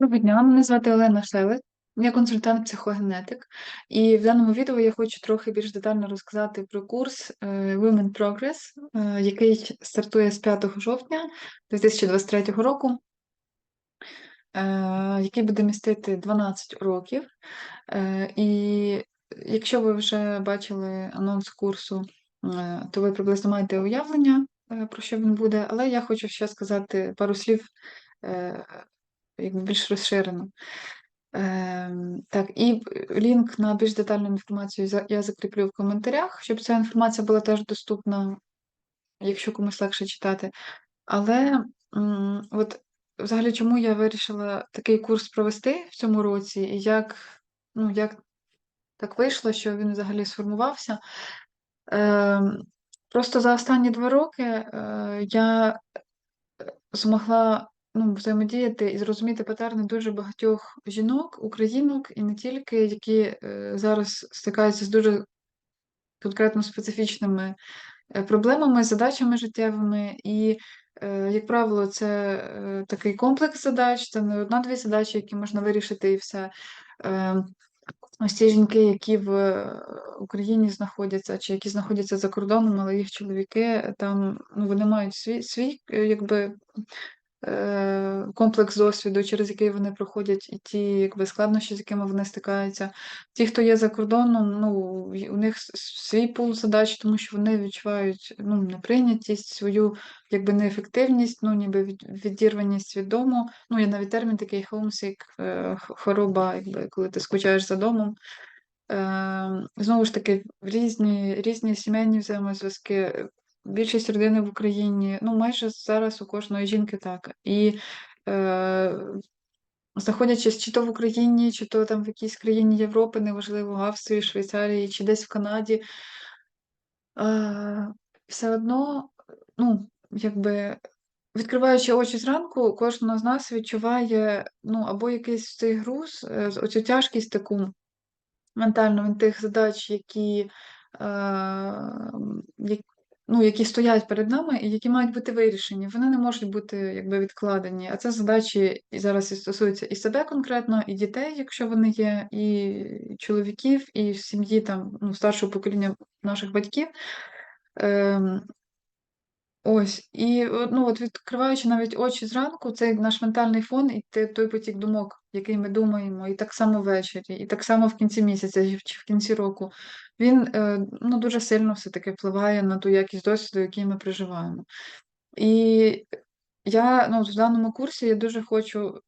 Доброго дня, мене звати Олена Шелест, я консультант-психогенетик, і в даному відео я хочу трохи більш детально розказати про курс е, Women Progress, е, який стартує з 5 жовтня 2023 року, е, який буде містити 12 уроків. І якщо ви вже бачили анонс курсу, то ви приблизно маєте уявлення, про що він буде, але я хочу ще сказати пару слів якби більш розширено. Ем, так, і лінк на більш детальну інформацію я закріплю в коментарях, щоб ця інформація була теж доступна, якщо комусь легше читати. Але м, от взагалі, чому я вирішила такий курс провести в цьому році, і як, ну, як так вийшло, що він взагалі сформувався. Ем, просто за останні два роки е, я змогла ну, взаємодіяти і зрозуміти патерни дуже багатьох жінок, українок і не тільки, які е, зараз стикаються з дуже конкретно специфічними е, проблемами, задачами життєвими. І, е, як правило, це такий комплекс задач, це не одна-дві задачі, які можна вирішити і все. Ось ці жінки, які в Україні знаходяться, чи які знаходяться за кордоном, але їх чоловіки там ну, вони мають свій свій якби комплекс досвіду, через який вони проходять, і ті якби складнощі, з якими вони стикаються. Ті, хто є за кордоном, ну у них свій пул задач, тому що вони відчувають ну, неприйнятість, свою якби неефективність, ну ніби відірваність від дому. Ну, є навіть термін такий homesick, е, хвороба, якби коли ти скучаєш за домом. Е, знову ж таки, різні, різні сімейні взаємозв'язки. Більшість родини в Україні, ну майже зараз у кожної жінки так. І е, знаходячись чи то в Україні, чи то там в якійсь країні Європи, неважливо, в Австрії, Швейцарії, чи десь в Канаді, е, все одно, ну, якби відкриваючи очі зранку, кожна з нас відчуває ну, або якийсь цей груз, е, оцю тяжкість таку ментально тих задач, які, е, ну, які стоять перед нами і які мають бути вирішені. Вони не можуть бути якби відкладені. А це задачі і зараз і стосуються і себе конкретно, і дітей, якщо вони є, і чоловіків, і сім'ї там ну, старшого покоління наших батьків. Ем, Ось, і ну, от відкриваючи навіть очі зранку, цей наш ментальний фон і той потік думок, який ми думаємо, і так само ввечері, і так само в кінці місяця чи в кінці року, він е, ну, дуже сильно все-таки впливає на ту якість досвіду, який ми проживаємо. І я ну, в даному курсі я дуже хочу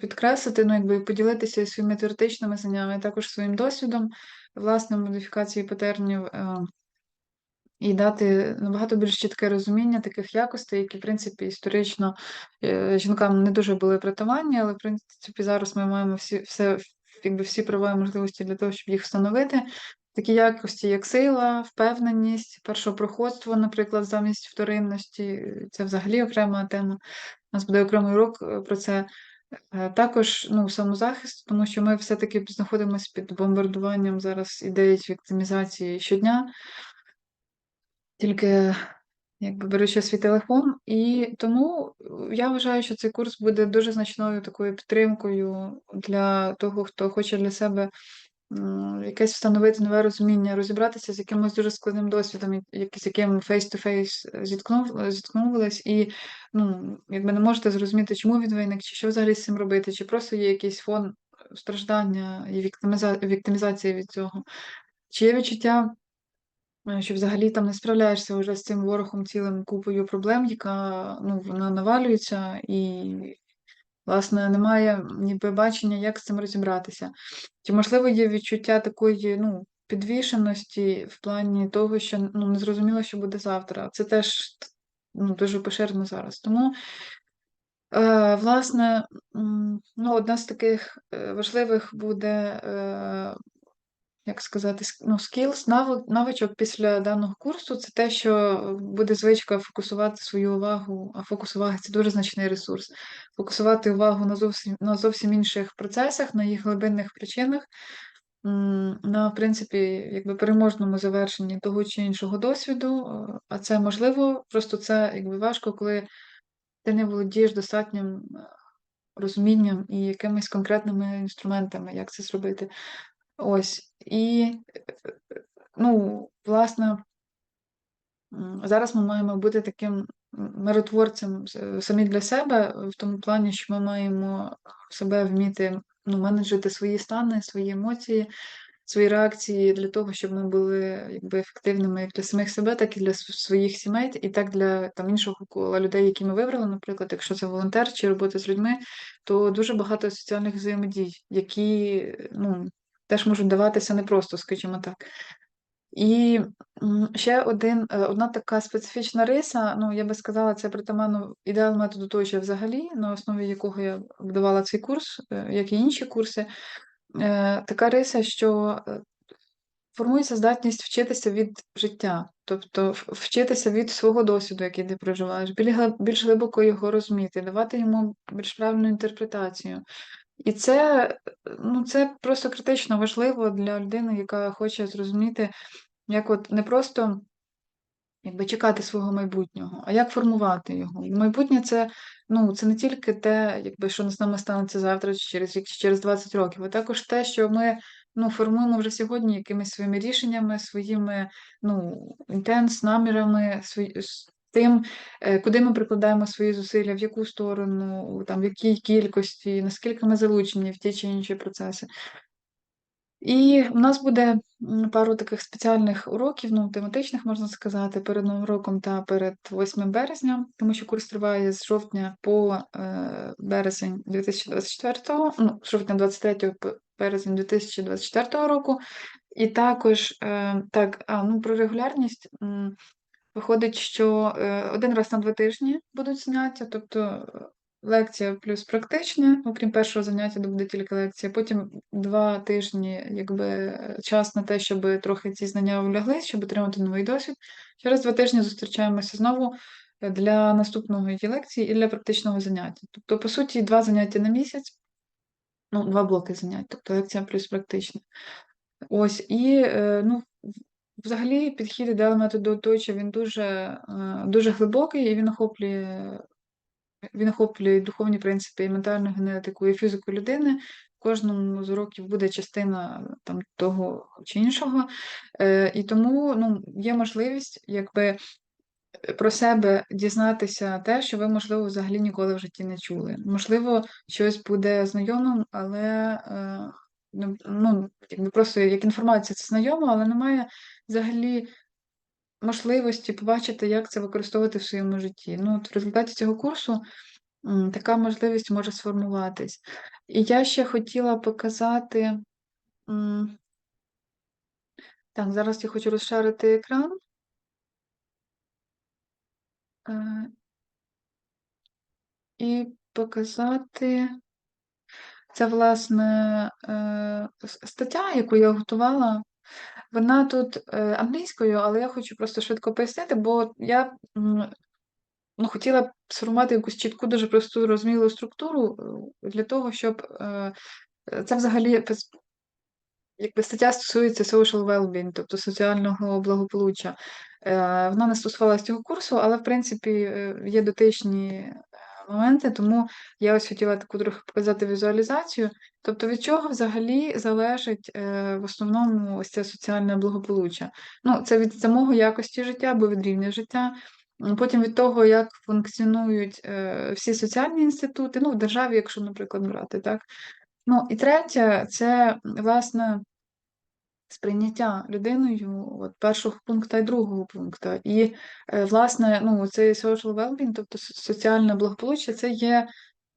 підкреслити, ну, якби поділитися своїми теоретичними знаннями, а також своїм досвідом, власне, модифікації патернів. е, і дати набагато більш чітке розуміння таких якостей, які, в принципі, історично е, жінкам не дуже були притаманні, але в принципі зараз ми маємо всі все, якби всі права і можливості для того, щоб їх встановити. Такі якості, як сила, впевненість, першопроходство, наприклад, замість вторинності, це взагалі окрема тема. У нас буде окремий урок е, про це. Е, Також ну, самозахист, тому що ми все-таки знаходимося під бомбардуванням зараз ідеї віктимізації щодня тільки якби беручи свій телефон. І тому я вважаю, що цей курс буде дуже значною такою підтримкою для того, хто хоче для себе якесь встановити нове розуміння, розібратися з якимось дуже складним досвідом, з яким зіткнув, зіткнулись, і ну, якби не можете зрозуміти, чому він виник, чи що взагалі з цим робити, чи просто є якийсь фон страждання і віктиміза- віктимізація від цього. Чи є відчуття Е, що взагалі там не справляєшся вже з цим ворогом цілим купою проблем, яка ну, вона навалюється, і, власне, немає ніби бачення, як з цим розібратися. Чи, можливо, є відчуття такої ну, підвішеності в плані того, що ну, не зрозуміло, що буде завтра. Це теж ну, дуже поширено зараз. Тому, е, власне, ну, одна з таких е, важливих буде. Е, як сказати, ну, skills, навичок після даного курсу це те, що буде звичка фокусувати свою увагу, а фокус уваги це дуже значний ресурс. Фокусувати увагу на зовсім на зовсім інших процесах, на їх глибинних причинах, на в принципі, якби переможному завершенні того чи іншого досвіду. е, А це можливо, просто це якби важко, коли ти не володієш достатнім розумінням і якимись конкретними інструментами, як це зробити. Ось. І, ну, власне, зараз ми маємо бути таким миротворцем самі для себе, в тому плані, що ми маємо себе вміти ну, менеджити свої стани, свої емоції, свої реакції для того, щоб ми були якби ефективними як для самих себе, так і для своїх сімей, і так для там іншого кола людей, які ми вибрали. Наприклад, якщо це волонтер чи робота з людьми, то дуже багато соціальних взаємодій, які ну, теж можуть даватися непросто, скажімо так. І ще один, е, одна така специфічна риса, ну я би сказала, це притаманно ідеал методу Тойча взагалі, на основі якого я будувала цей курс, е, як і інші курси. Е, Така риса, що формується здатність вчитися від життя, тобто вчитися від свого досвіду, який ти проживаєш, більш глибоко його розуміти, давати йому більш правильну інтерпретацію. І це, ну, це просто критично важливо для людини, яка хоче зрозуміти, як от не просто якби чекати свого майбутнього, а як формувати його. Майбутнє це, ну, це не тільки те, якби що з нами станеться завтра, чи через рік, чи через 20 років, а також те, що ми ну, формуємо вже сьогодні якимись своїми рішеннями, своїми ну, інтенс, намірами, свої, тим, е, куди ми прикладаємо свої зусилля, в яку сторону, там, в якій кількості, наскільки ми залучені в ті чи інші процеси. І у нас буде пару таких спеціальних уроків, ну, тематичних, можна сказати, перед Новим роком та перед 8 березня, тому що курс триває з жовтня по е, березень 2024, ну, з жовтня 23 по березень 2024 року. І також, е, так, а, ну, про регулярність. Виходить, що е, один раз на два тижні будуть заняття, тобто е, лекція плюс практичне, окрім першого заняття, де буде тільки лекція. Потім два тижні, якби е, час на те, щоб трохи ці знання влягли, щоб отримати новий досвід. Через два тижні зустрічаємося знову для наступної лекції і для практичного заняття. Тобто, по суті, два заняття на місяць, ну, два блоки занять, тобто лекція плюс практичне. Ось, і ну, взагалі підхід ідеал методу Тойча, він дуже, е, дуже глибокий, і він охоплює, він охоплює духовні принципи, і ментальну генетику, і фізику людини. Кожному з уроків буде частина там того чи іншого. Е, І тому ну, є можливість, якби. Про себе дізнатися те, що ви, можливо, взагалі ніколи в житті не чули. Можливо, щось буде знайомим, але е, ну, ну, якби просто як інформація це знайомо, але немає взагалі можливості побачити, як це використовувати в своєму житті. Ну, от в результаті цього курсу така можливість може сформуватись. І я ще хотіла показати. Так, зараз я хочу розшарити екран. Е, І показати. Це, власне, е, стаття, яку я готувала. Вона тут е, англійською, але я хочу просто швидко пояснити, бо я ну, хотіла сформувати якусь чітку, дуже просту розумілу структуру е, для того, щоб це взагалі якби стаття стосується social well-being, тобто соціального благополуччя. Вона не стосувалася цього курсу, але в принципі є дотичні моменти, тому я ось хотіла таку трохи показати візуалізацію. Тобто, від чого взагалі залежить е, в основному ось це соціальне благополуччя? Ну, це від самого якості життя або від рівня життя. Потім від того, як функціонують е, всі соціальні інститути, ну, в державі, якщо, наприклад, брати, так. Ну, і третє, це, власне, сприйняття людиною от, першого пункту і другого пункту. І, е, власне, ну, цей social well-being, тобто соціальне благополуччя, це є,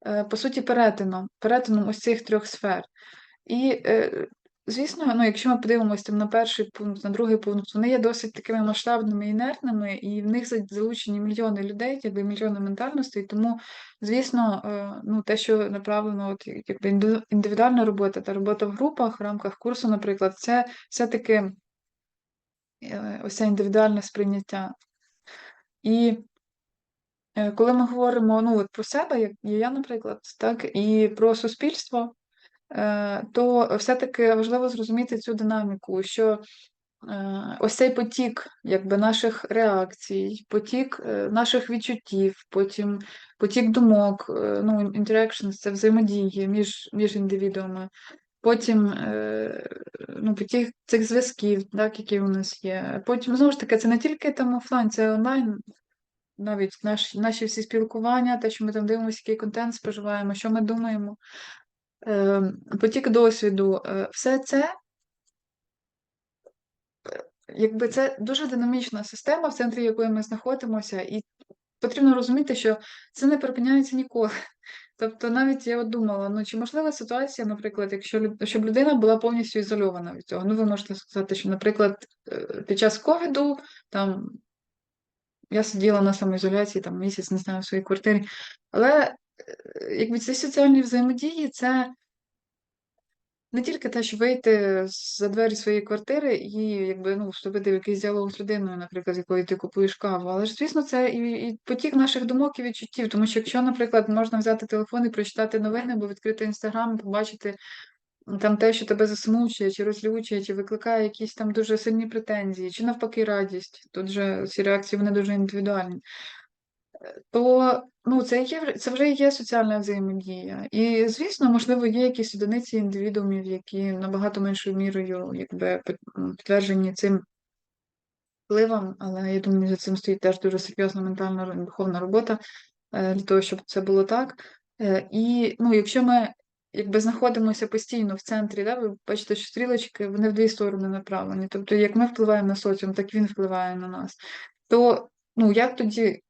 е, по суті, перетином, перетином ось цих трьох сфер. І, е, звісно, ну, якщо ми подивимося там на перший пункт, на другий пункт, вони є досить такими масштабними інертними, і в них залучені мільйони людей, якби мільйони ментальностей. Тому, звісно, е, ну, те, що направлено, от, якби індивідуальна робота та робота в групах в рамках курсу, наприклад, це все-таки е, ось це індивідуальне сприйняття. І е, коли ми говоримо ну, от про себе, як я, наприклад, так, і про суспільство, то все-таки важливо зрозуміти цю динаміку, що е, ось цей потік якби, наших реакцій, потік е, наших відчуттів, потім потік думок, е, ну, interactions, це взаємодії між, між індивідуами. Потім е, ну, потік цих зв'язків, так, які у нас є. Потім, знову ж таки, це не тільки там офлайн, це онлайн, навіть наш, наші всі спілкування, те, що ми там дивимося, який контент споживаємо, що ми думаємо, е, потік досвіду, е, все це якби це дуже динамічна система, в центрі якої ми знаходимося, і потрібно розуміти, що це не припиняється ніколи. Тобто, навіть я от думала, ну чи можлива ситуація, наприклад, якщо щоб людина була повністю ізольована від цього. Ну, ви можете сказати, що, наприклад, е, під час ковіду там я сиділа на самоізоляції там місяць, не знаю, в своїй квартирі, але е, якби ці соціальні взаємодії, це не тільки те, що вийти за двері своєї квартири і якби ну вступити в якийсь діалог з людиною, наприклад, з якою ти купуєш каву. Але ж, звісно, це і, і потік наших думок і відчуттів. Тому що якщо, наприклад, можна взяти телефон і прочитати новини, або відкрити інстаграм, побачити там те, що тебе засмучує, чи розлючує, чи викликає якісь там дуже сильні претензії, чи навпаки радість. Тут же ці реакції вони дуже індивідуальні то ну, це є це вже є соціальна взаємодія. І, звісно, можливо, є якісь одиниці індивідуумів, які набагато меншою мірою якби підтверджені цим впливом, але я думаю, за цим стоїть теж дуже серйозна ментальна духовна робота е, для того, щоб це було так. Е, і ну, якщо ми якби знаходимося постійно в центрі, да, ви бачите, що стрілочки вони в дві сторони направлені. Тобто, як ми впливаємо на соціум, так він впливає на нас. То ну, як тоді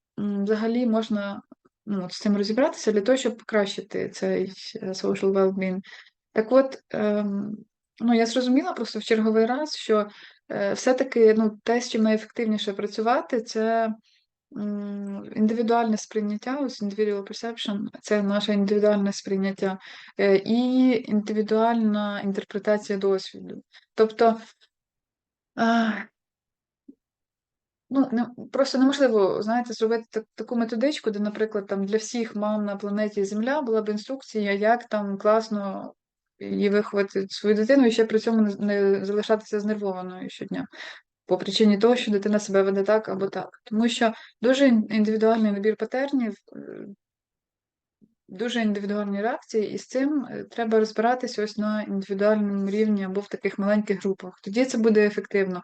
взагалі можна ну, з цим розібратися для того, щоб покращити цей е, social well-being. Так от, ем, ну, я зрозуміла просто в черговий раз, що е, все-таки ну, те, з чим найефективніше працювати, це індивідуальне сприйняття, ось individual perception, це наше індивідуальне сприйняття е, і індивідуальна інтерпретація досвіду. Тобто, Ну, не, просто неможливо, знаєте, зробити так, таку методичку, де, наприклад, там для всіх мам на планеті Земля була б інструкція, як там класно її виховати свою дитину і ще при цьому не, залишатися знервованою щодня. По причині того, що дитина себе веде так або так. Тому що дуже індивідуальний набір патернів, е, дуже індивідуальні реакції, і з цим е, треба розбиратися ось на індивідуальному рівні або в таких маленьких групах. Тоді це буде ефективно.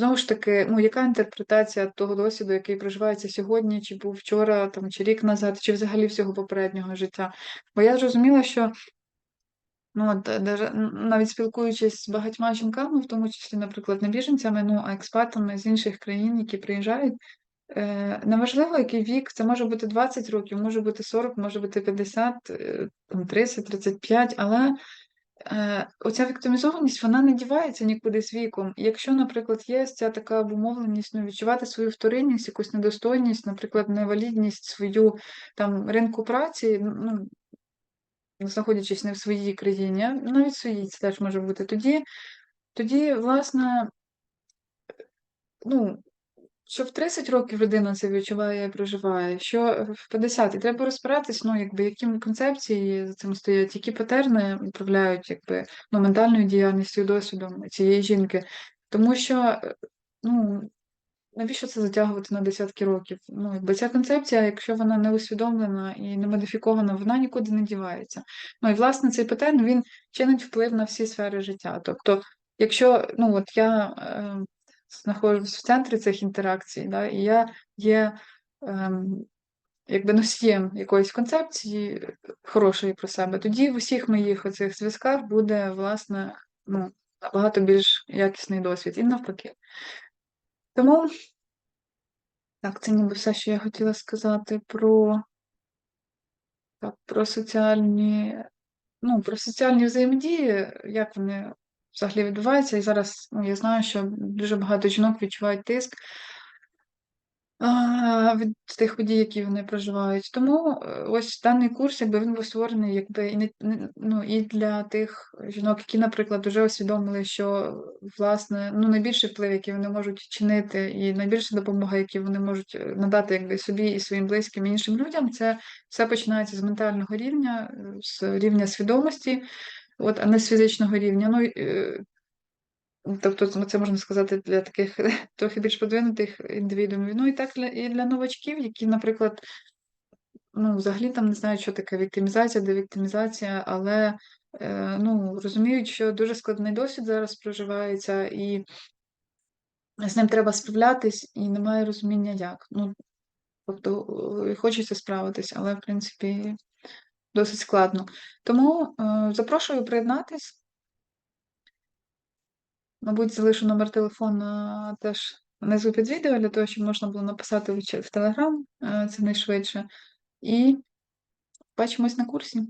Знову ж таки, ну яка інтерпретація того досвіду, який проживається сьогодні, чи був вчора, там, чи рік назад, чи взагалі всього попереднього життя? Бо я зрозуміла, що ну, навіть спілкуючись з багатьма жінками, в тому числі, наприклад, не біженцями, ну, а експатами з інших країн, які приїжджають, е, неважливо, який вік, це може бути 20 років, може бути 40, може бути 50, е, там, 30, 35, але Е, оця віктимізованість вона не дівається нікуди з віком. Якщо, наприклад, є ця така обумовленість, ну, відчувати свою вторинність, якусь недостойність, наприклад, невалідність свою там ринку праці, ну, знаходячись не в своїй країні, навіть в своїй це теж може бути. Тоді, тоді, власне, ну, що в 30 років людина це відчуває і проживає, що в 50 і треба розбиратись, ну, якби, які концепції за цим стоять, які патерни управляють якби, ну, ментальною діяльністю, досвідом цієї жінки. Тому що, ну, навіщо це затягувати на десятки років? Ну, якби ця концепція, якщо вона не усвідомлена і не модифікована, вона нікуди не дівається. Ну і власне цей патерн він чинить вплив на всі сфери життя. Тобто, якщо ну от я. Е, знаходжусь в центрі цих інтеракцій, да, і я є ем, якби носієм якоїсь концепції хорошої про себе, тоді в усіх моїх оцих зв'язках буде, власне, ну, набагато більш якісний досвід і навпаки. Тому, так, це ніби все, що я хотіла сказати про, так, про соціальні, ну, про соціальні взаємодії, як вони взагалі відбувається. І зараз ну, я знаю, що дуже багато жінок відчувають тиск від тих подій, які вони проживають. Тому е, ось даний курс, якби він був створений, якби і не ну, і для тих жінок, які, наприклад, вже усвідомили, що власне ну найбільший вплив, який вони можуть чинити, і найбільша допомога, яку вони можуть е, надати якби собі і своїм близьким і іншим людям, це все починається з ментального рівня, з рівня свідомості от, а не з фізичного рівня. Ну, Тобто, це можна сказати для таких трохи більш продвинутих індивідуумів. Ну і так і для новачків, які, наприклад, ну, взагалі там не знають, що таке віктимізація, девіктимізація, але, е, ну, розуміють, що дуже складний досвід зараз проживається, і з ним треба справлятись, і немає розуміння як. Ну, тобто, е, хочеться справитись, але, в принципі, досить складно. Тому, е, запрошую приєднатись. Мабуть, залишу номер телефона теж внизу під відео, для того, щоб можна було написати в Телеграм, е, це найшвидше. І бачимось на курсі.